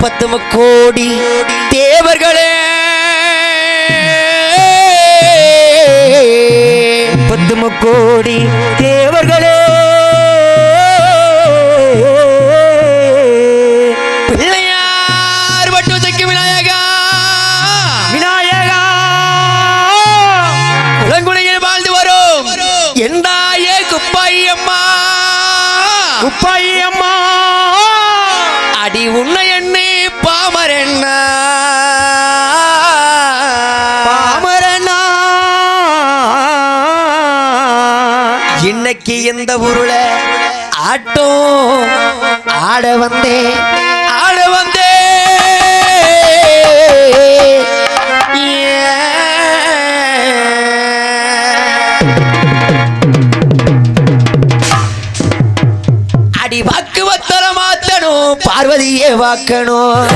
நாற்பத்து கோடி தேவர்களே. பத்து கோடி தேவர்களே. பிள்ளையார் வட்டுசக்கு விநாயகா. விநாயகா. குளங்குடியில் வாழ்ந்து வரும். எந்தாயே குப்பாயி அம்மா. குப்பாயி உன்னை பாமரண்ணா. பாமரண்ணா. இன்னைக்கு எந்த ஊருல ஆட்டோ ஆட வந்தேன். ஆட வந்தேன். பார்வதியே வாக்கணும்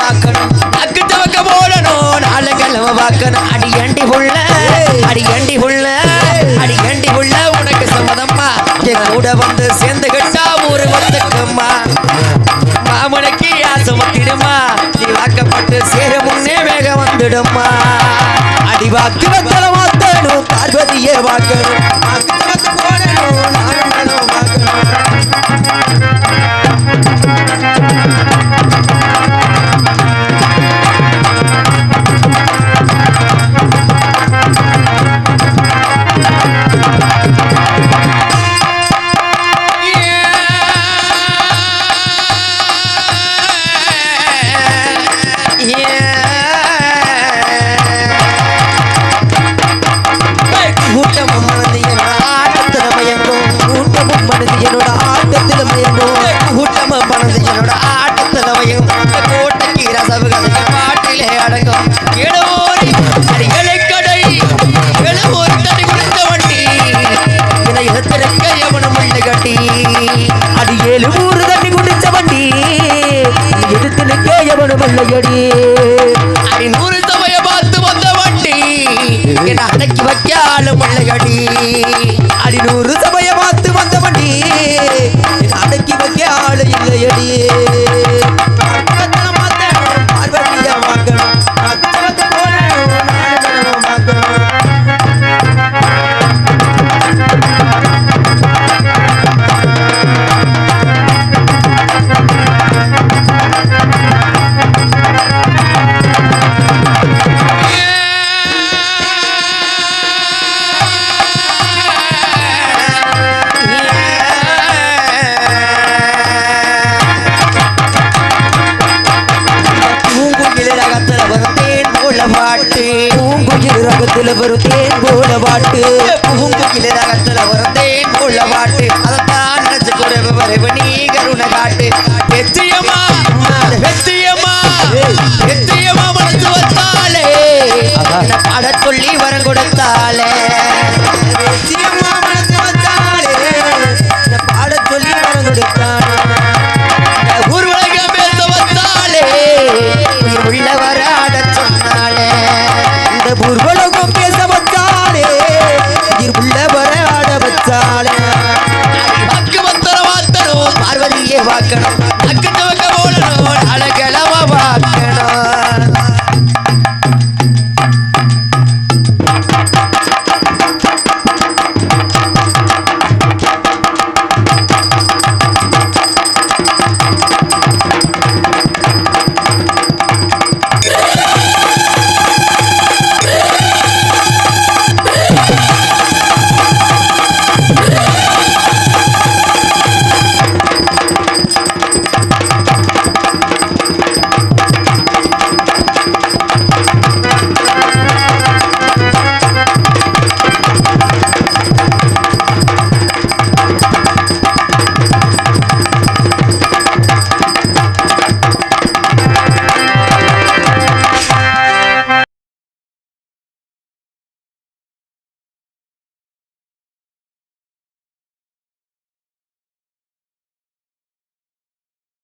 பார்க்கணும் அக்கு தவக்க போடணும் நாலு கிழமை பார்க்கணும் அடி அண்டி புள்ள. அக்கிரத்தலமாத்தனும் பார்வதியே வாக்கணும் கொள்ளையடி. அறிநூறு சபையை பார்த்து வந்த வண்டி. என்ன அடக்கி வைக்காலும் கொள்ளையடி. புகுந்து கிளிரகத்துல பிறந்தேன் உள்ள பாட்டு. அதைத்தான் நினைச்சு குறைவு பருவனி